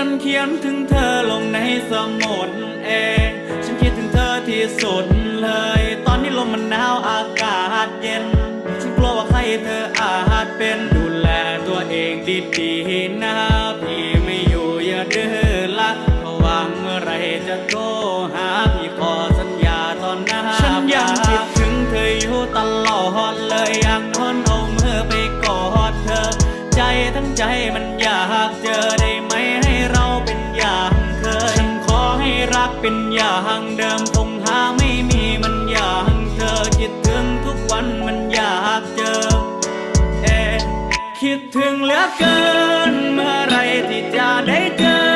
ฉันเขียนถึงเธอลงในสมุดเองฉันคิดถึงเธอที่สุดเลย ตอนนี้ลมมันหนาวอากาศเย็น ฉันกลัวว่าใครเธออาจเป็นดูแลตัวเองดีๆนะพี่ไม่อยู่อย่าดื้อละเพราะว่างเมื่อไรจะโทรหาพี่ขอสัญญาตอนหน้าฉันยังคิดถึงเธออยู่ตลอดเลยอยากทนเอามือไปกอดเธอ ใจทั้งใจมันอยากเจอได้ กเป็นอย่างเดิมคงหาไม่มีมันอย่างเธอคิดถึงทุกวันมันอยากเจอ เอ๊คิดถึงเหลือเกิน เมื่อไรที่จะได้เจอ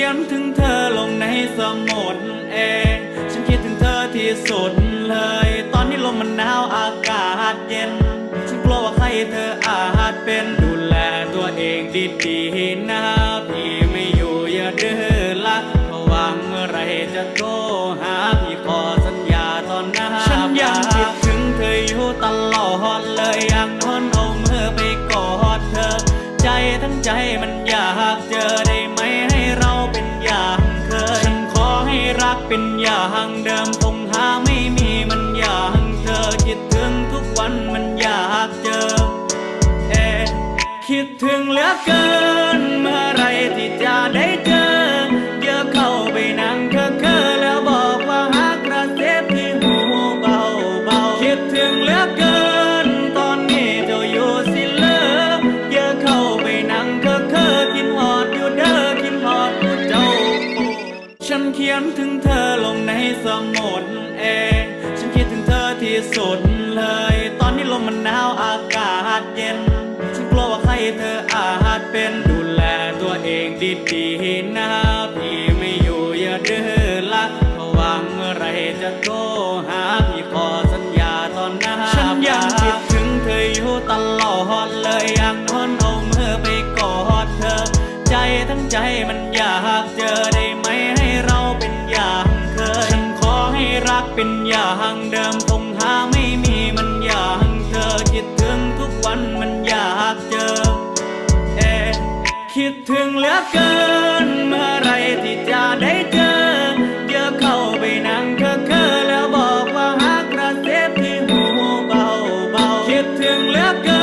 ขียนถึงเธอลงในสมุดเองฉันคิดถึงเธอที่สุดเลย ตอนนี้ลมมันหนาวอากาศเย็น ฉันกลัวว่าใครเธออาจเป็นดูแลตัวเองดีๆนะพี่ไม่อยู่อย่าดื้อละเพราะว่างเมื่อไรจะโทรหาพี่ขอสัญญาตอนหน้าฉันยังคิดถึงเธออยู่ตลอดเลยอยากทนเอามือไปกอดเธอ ใจทั้งใจมันอยากเจอได้ อย่างเดิมคงหาไม่มีมันอย่างเธอคิดถึงทุกวันมันอยากเจอ เอ๊ะคิดถึงเหลือเกิน เมื่อไรที่จะได้เจอเดี๋ยวเข้าไปนั่งเคอะเคอแล้วบอกว่าฮักกระเซ็บที่หูเบาเบาคิดถึงเหลือเกิน ตอนนี้เจ้าอยู่สิเลอเดี๋ยวเข้าไปนั่งเคอะเคอคิดหอดอยู่เด้อคิดหอดเจ้าฉันเขียนถึงเธอ ลงในสมุดเองฉันคิดถึงเธอที่สุดเลย ตอนนี้ลมมันหนาวอากาศเย็น ฉันกลัวว่าใครเธออาจเป็นดูแลตัวเองดีๆนะพี่ไม่อยู่อย่าดื้อละเพราะว่างเมื่อไรจะโทรหาพี่ขอสัญญาตอนหน้าฉันยังคิดถึงเธออยู่ตลอดเลยอยากทนเอามือไปกอดเธอ ใจทั้งใจมันอยากเจอได้ เป็นอย่างเดิมคงหาไม่มีมันอย่างเธอคิดถึงทุกวันมันอยากเจอเอคิดถึงเหลือเกิน เมื่อไรที่จะได้เจอเยอะเข้าไปนั่งเธอเคอแล้วบอกว่าหากกระเซ็บที่หูเบาเบาคิดถึงเหลือเกิน